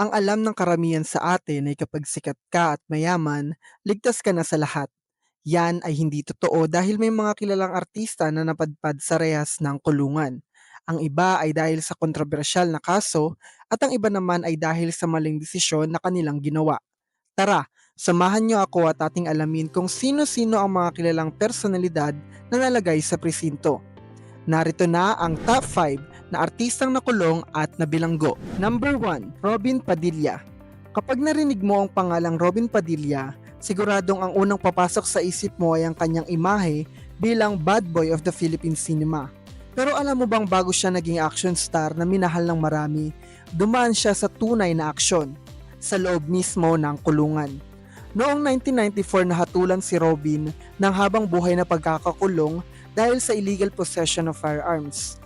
Ang alam ng karamihan sa atin ay kapag sikat ka at mayaman, ligtas ka na sa lahat. Yan ay hindi totoo dahil may mga kilalang artista na napadpad sa rehas ng kulungan. Ang iba ay dahil sa kontrobersyal na kaso at ang iba naman ay dahil sa maling desisyon na kanilang ginawa. Tara, samahan niyo ako at ating alamin kung sino-sino ang mga kilalang personalidad na nalagay sa presinto. Narito na ang top 5 na artistang nakulong at nabilanggo. Number 1, Robin Padilla. Kapag narinig mo ang pangalang Robin Padilla, siguradong ang unang papasok sa isip mo ay ang kanyang imahe bilang bad boy of the Philippine cinema. Pero alam mo bang bago siya naging action star na minahal ng marami, dumaan siya sa tunay na aksyon sa loob mismo ng kulungan. Noong 1994 nahatulan si Robin ng habang buhay na pagkakakulong dahil sa illegal possession of firearms.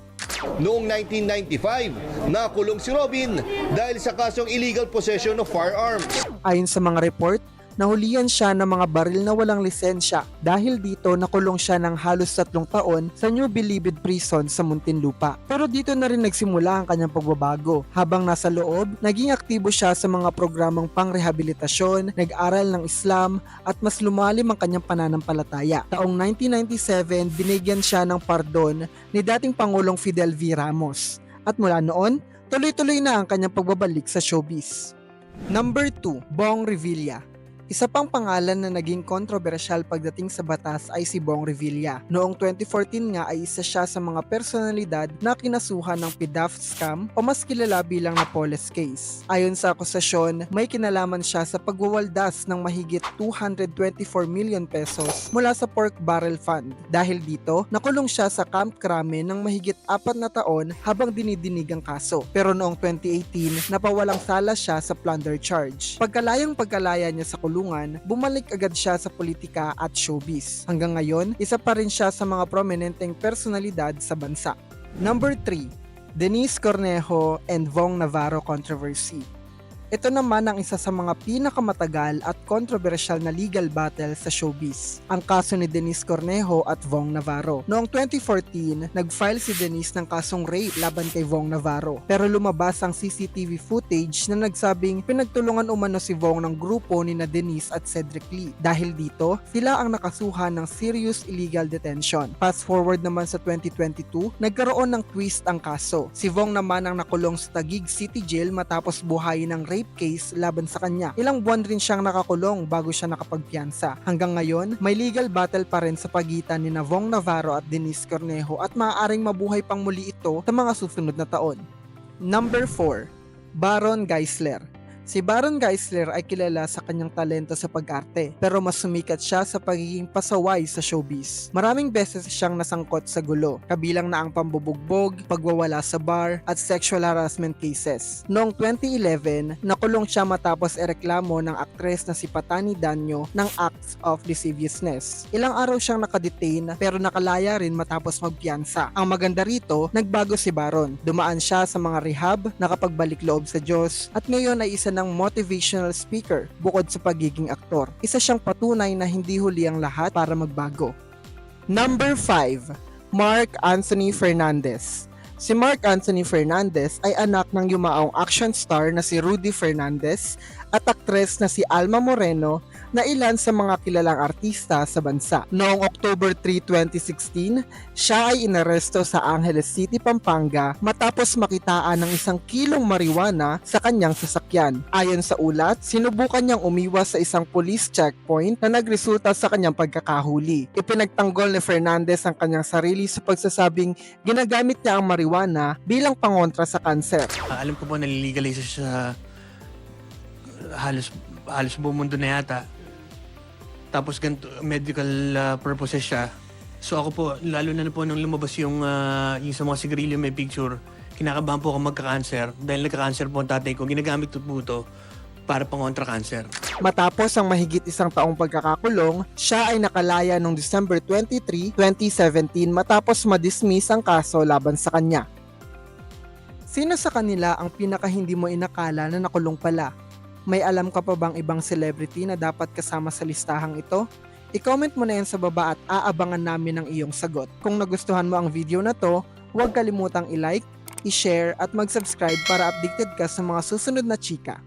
Noong 1995, nakulong si Robin dahil sa kasong illegal possession of firearms. Ayon sa mga report, nahulihan siya ng mga baril na walang lisensya. Dahil dito, nakulong siya ng halos tatlong taon sa New Bilibid Prison sa Muntinlupa. Pero dito na rin nagsimula ang kanyang pagbabago. Habang nasa loob, naging aktibo siya sa mga programang pangrehabilitasyon, nag-aral ng Islam, at mas lumalim ang kanyang pananampalataya. Taong 1997, binigyan siya ng pardon ni dating Pangulong Fidel V. Ramos. At mula noon, tuloy-tuloy na ang kanyang pagbabalik sa showbiz. Number 2, Bong Revilla. Isa pang pangalan na naging kontrobersyal pagdating sa batas ay si Bong Revilla. Noong 2014 nga ay isa siya sa mga personalidad na kinasuhan ng PDAF scam o mas kilala bilang Napoles case. Ayon sa akusasyon, may kinalaman siya sa pagwawaldas ng mahigit 224 million pesos mula sa pork barrel fund. Dahil dito, nakulong siya sa Camp Crame ng mahigit apat na taon habang dinidinig ang kaso. Pero noong 2018, napawalang sala siya sa plunder charge. Pagkalayang pagkalaya niya sa kulungan, bumalik agad siya sa politika at showbiz. Hanggang ngayon, isa pa rin siya sa mga prominenteng personalidad sa bansa. Number 3, Denise Cornejo and Vong Navarro controversy. Ito naman ang isa sa mga pinakamatagal at kontrobersyal na legal battle sa showbiz. Ang kaso ni Denise Cornejo at Vong Navarro. Noong 2014, nag-file si Denise ng kasong rape laban kay Vong Navarro. Pero lumabas ang CCTV footage na nagsabing pinagtulungan umano si Vong ng grupo ni na Denise at Cedric Lee. Dahil dito, sila ang nakasuhan ng serious illegal detention. Fast forward naman sa 2022, nagkaroon ng twist ang kaso. Si Vong naman ang nakulong sa Taguig City Jail matapos buhayin ng rape case laban sa kanya. Ilang buwan rin siyang nakakulong bago siya nakapagpiyansa. Hanggang ngayon, may legal battle pa rin sa pagitan ni Navong Navarro at Denise Cornejo at maaaring mabuhay pang muli ito sa mga susunod na taon. Number 4. Baron Geisler Si Baron Geisler ay kilala sa kanyang talento sa pag-arte, pero mas sumikat siya sa pagiging pasaway sa showbiz. Maraming beses siyang nasangkot sa gulo, kabilang na ang pambubugbog, pagwawala sa bar, at sexual harassment cases. Noong 2011, nakulong siya matapos ereklamo ng aktres na si Patani Danyo ng acts of lasciviousness. Ilang araw siyang nakadetain pero nakalaya rin matapos magpiyansa. Ang maganda rito, nagbago si Baron. Dumaan siya sa mga rehab, nakapagbalik loob sa Diyos, at ngayon ay isa ng motivational speaker bukod sa pagiging aktor. Isa siyang patunay na hindi huli ang lahat para magbago. Number 5. Mark Anthony Fernandez Si Mark Anthony Fernandez ay anak ng yumaong action star na si Rudy Fernandez at aktres na si Alma Moreno na ilan sa mga kilalang artista sa bansa. Noong October 3, 2016, siya ay inaresto sa Angeles City, Pampanga matapos makitaan ng isang kilong marijuana sa kanyang sasakyan. Ayon sa ulat, sinubukan niyang umiwas sa isang police checkpoint na nagresulta sa kanyang pagkakahuli. Ipinagtanggol ni Fernandez ang kanyang sarili sa pagsasabing ginagamit niya ang marijuana bilang pangontra sa kanser. Ah, alam ko po nalilegalize siya sa halos halos buong mundo na yata. Tapos ganito, medical ah, purposes siya. So ako po, lalo na, po nung lumabas yung, ah, yung sa mga sigarilyo may picture, kinakabahan po ako magka-cancer. Dahil nagka-cancer po ang tatay ko, ginagamit ko po ito para pangontra cancer. Matapos ang mahigit isang taong pagkakakulong, siya ay nakalaya noong December 23, 2017 matapos madismiss ang kaso laban sa kanya. Sino sa kanila ang pinaka hindi mo inakala na nakulong pala? May alam ka pa bang ibang celebrity na dapat kasama sa listahang ito? I-comment mo na yan sa baba at aabangan namin ang iyong sagot. Kung nagustuhan mo ang video na to, huwag kalimutang i-like, i-share at mag-subscribe para updated ka sa mga susunod na chika.